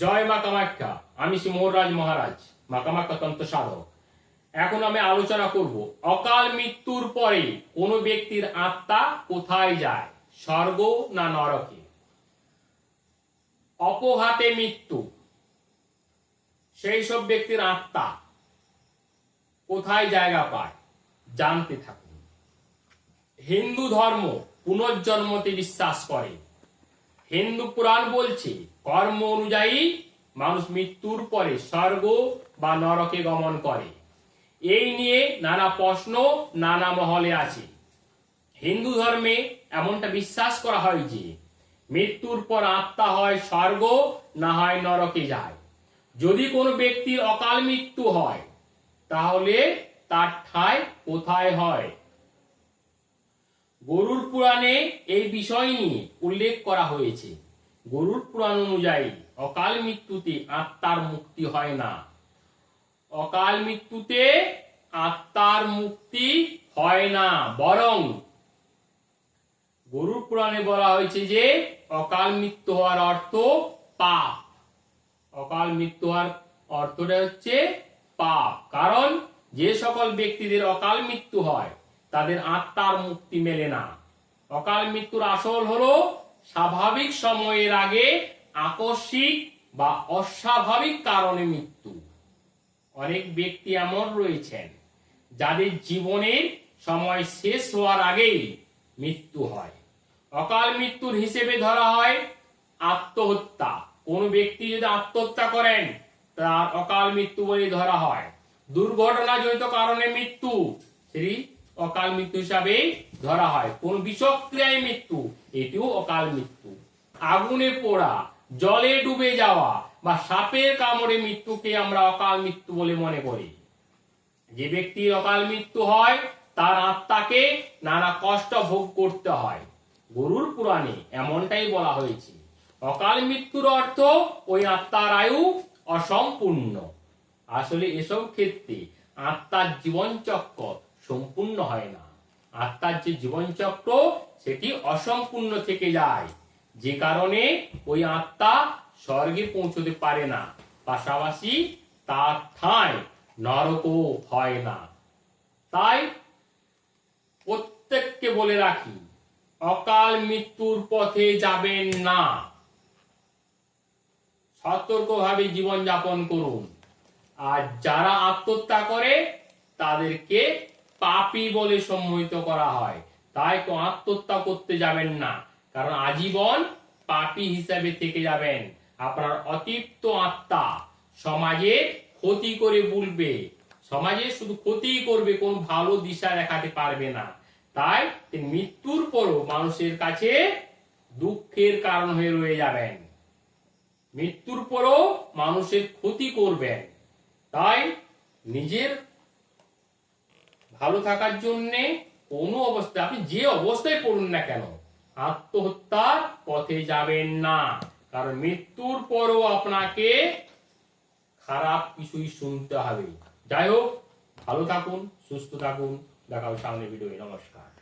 জয় মা কামাখ্যা, আমি শ্রী মোহনরাজ মহারাজ, মা কামাখ্যা তন্ত্র সাধক। এখন আমি আলোচনা করব, অকাল মৃত্যুর পরে কোন ব্যক্তির আত্মা কোথায় যায়, স্বর্গ না নরকে? অপঘাতে মৃত্যু, সেই সব ব্যক্তির আত্মা কোথায় জায়গা পায়, জানতে থাকুন। হিন্দু ধর্ম পুনর্জন্মতে বিশ্বাস করে হিন্দু পুরাণ বলছে, কর্ম অনুযায়ী মানুষ মৃত্যুর পরে স্বর্গ বা নরকে গমন করে। এই নিয়ে নানা প্রশ্ন, নানা মহলে আছে। হিন্দু ধর্মে এমনটা বিশ্বাস করা হয় যে, মৃত্যুর পর আত্মা হয় স্বর্গ, না হয় নরকে যায়। যদি কোনো ব্যক্তির অকাল মৃত্যু হয়, তাহলে তার ঠাঁই কোথায় হয়? গরুর পুরাণে এই বিষয় নিয়ে উল্লেখ করা হয়েছে। গরুর পুরাণ অনুযায়ী, অকাল মৃত্যুতে আত্মার মুক্তি হয় না। অকাল মৃত্যুতে আত্মার মুক্তি হয় না, বরং গরুর পুরাণে বলা হয়েছে যে, অকাল মৃত্যু হওয়ার অর্থ পাপ। অকাল মৃত্যু হওয়ার অর্থটা হচ্ছে পাপ। কারণ যে সকল ব্যক্তিদের অকাল মৃত্যু হয় তাদের আত্মার মুক্তি মেলে না। অকাল মৃত্যুর আসল হলো স্বাভাবিক সময়ের আগে আকস্মিক বা অস্বাভাবিক কারণে মৃত্যু। অনেক ব্যক্তি এমন রয়েছেন, যাদের জীবনের সময় শেষ হওয়ার আগেই মৃত্যু হয়। অকাল মৃত্যুর হিসেবে ধরা হয় আত্মহত্যা। কোন ব্যক্তি যদি আত্মহত্যা করেন, তার অকাল মৃত্যু বলে ধরা হয়। দুর্ঘটনা দুর্ঘটনাজনিত কারণে মৃত্যু সেটি অকাল মৃত্যু হিসাবে ধরা হয়। কোন বিষক্রিয়ায় মৃত্যু, এটিও অকাল মৃত্যু। আগুনে পোড়া, জলে ডুবে যাওয়া বা সাপের কামড়ে মৃত্যুকে আমরা অকাল মৃত্যু বলে মনে করি। যে ব্যক্তির অকাল মৃত্যু হয়, তার আত্মাকে নানা কষ্ট ভোগ করতে হয়। গরুর পুরাণে এমনটাই বলা হয়েছে। অকাল মৃত্যুর অর্থ, ওই আত্মার আয়ু অসম্পূর্ণ। আসলে এসব ক্ষেত্রে আত্মার জীবনচক্র সম্পূর্ণ হয় না। আত্মার যে জীবনচক্র, সেটি অসম্পূর্ণ থেকে যায়। যে কারণে ওই আত্মা স্বর্গে পৌঁছতে পারে না। পাশাপাশি তার ঠাঁই নরকও হয় না। তাই প্রত্যেককে বলে রাখি, অকাল মৃত্যুর পথে যাবেন না। সতর্কভাবে জীবন যাপন করুন। আর যারা আত্মহত্যা করে, তাদেরকে পাপী বলে সম্মোহিত করা হয়। তাই আত্মহত্যা করতে যাবেন না। কারণ আজীবন পাপী হিসাবে থেকে যাবেন। আপনার অতিপ্ত আত্মা সমাজে ক্ষতি করে বলবে। সমাজে শুধু ক্ষতি করবে, কোন ভালো দিশা দেখাতে পারবে না। তাই মৃত্যুর পরও মানুষের কাছে দুঃখের কারণ হয়ে রয়ে যাবেন। মৃত্যুর পরও মানুষের ক্ষতি করবেন। তাই নিজের ভালো থাকার জন্য কোনো অবস্থায় আপনি যে অবস্থায় পড়ুন না কেন, আত্মহত্যার পথে যাবেন না। কারণ মৃত্যুর পরও আপনাকে খারাপ কিছুই শুনতে হবে। যাই হোক, ভালো থাকুন, সুস্থ থাকুন। দেখাও সামনে ভিডিও নমস্কার।